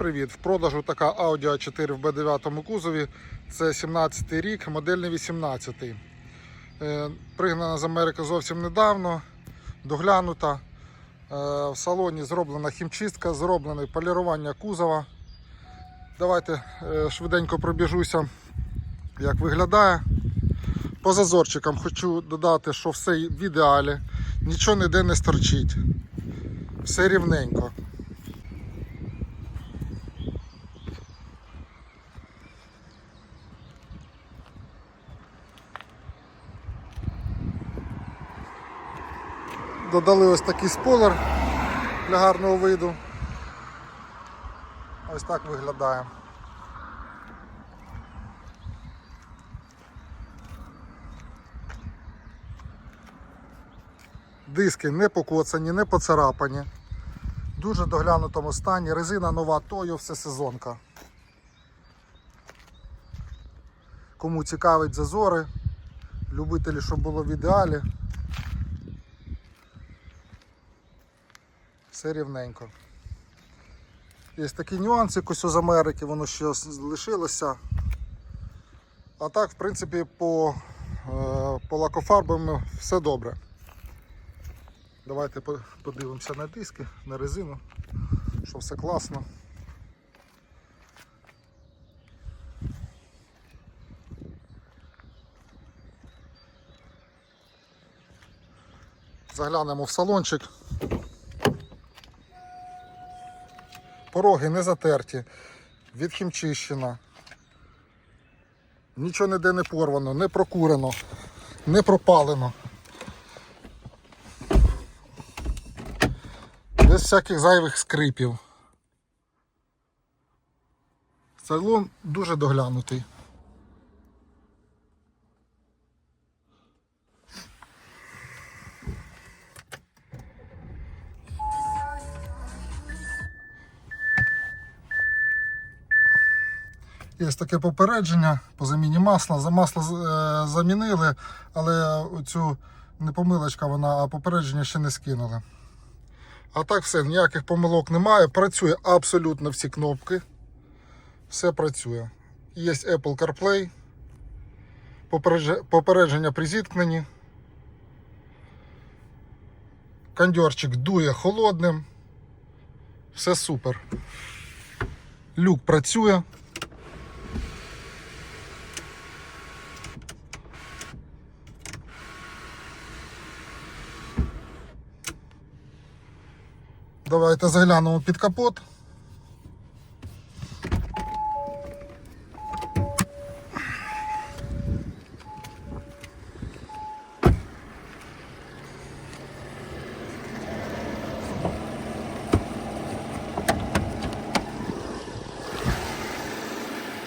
Привіт! В продажу така Audi a 4 в B9 кузові. Це 17 рік, модельний 18. Е, Пригнана з Америки зовсім недавно, доглянута. Е, В салоні зроблена хімчистка, зроблене полірування кузова. Давайте е, швиденько пробіжуся, як виглядає. По зазорчикам хочу додати, що все в ідеалі, нічого ніде не сторчить. Все рівненько. Додали ось такий спойлер для гарного виду. Ось так виглядає. Диски не покоцані, не поцарапані. Дуже доглянутому стані. Резина нова Тою, все сезонка. Кому цікавить зазори, любителі, щоб було в ідеалі. Все рівненько. Є такі нюанси, ось з Америки, воно ще лишилося. А так, в принципі, по, е, по лакофарбам все добре. Давайте подивимося на диски, на резину, що все класно. Заглянемо в салончик. Пороги не затерті, відхімчищена. Нічого ніде не порвано, не прокурено, не пропалено. Без всяких зайвих скрипів. Салон дуже доглянутий. Є таке попередження по заміні масла. За масло е, замінили, але цю не помилочка, вона, а попередження ще не скинули. А так все, ніяких помилок немає. Працює абсолютно всі кнопки. Все працює. Є Apple CarPlay, попередження при зіткненні. Кондьорчик дує холодним. Все супер. Люк працює. Давайте заглянемо під капот.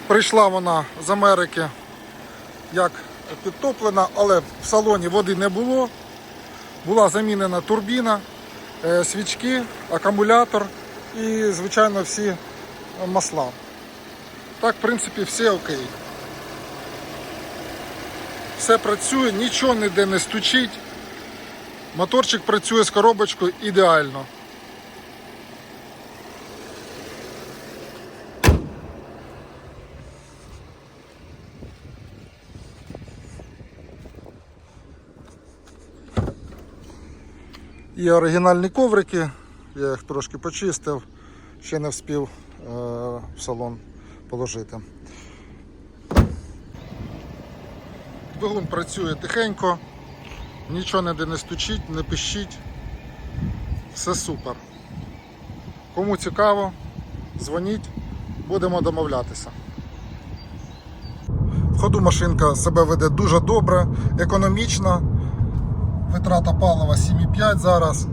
Прийшла вона з Америки як підтоплена, але в салоні води не було. Була замінена турбіна свічки, акумулятор і, звичайно, всі масла. Так, в принципі, все окей. Все працює, нічого ніде не стучить. Моторчик працює з коробочкою ідеально. Є оригінальні коврики, я їх трошки почистив, ще не вспів е, в салон положити. Двигун працює тихенько, нічого ніде не стучить, не пищить. Все супер. Кому цікаво, дзвоніть, будемо домовлятися. В ходу машинка себе веде дуже добре, економічно. Витрата палива 7,5 зараз.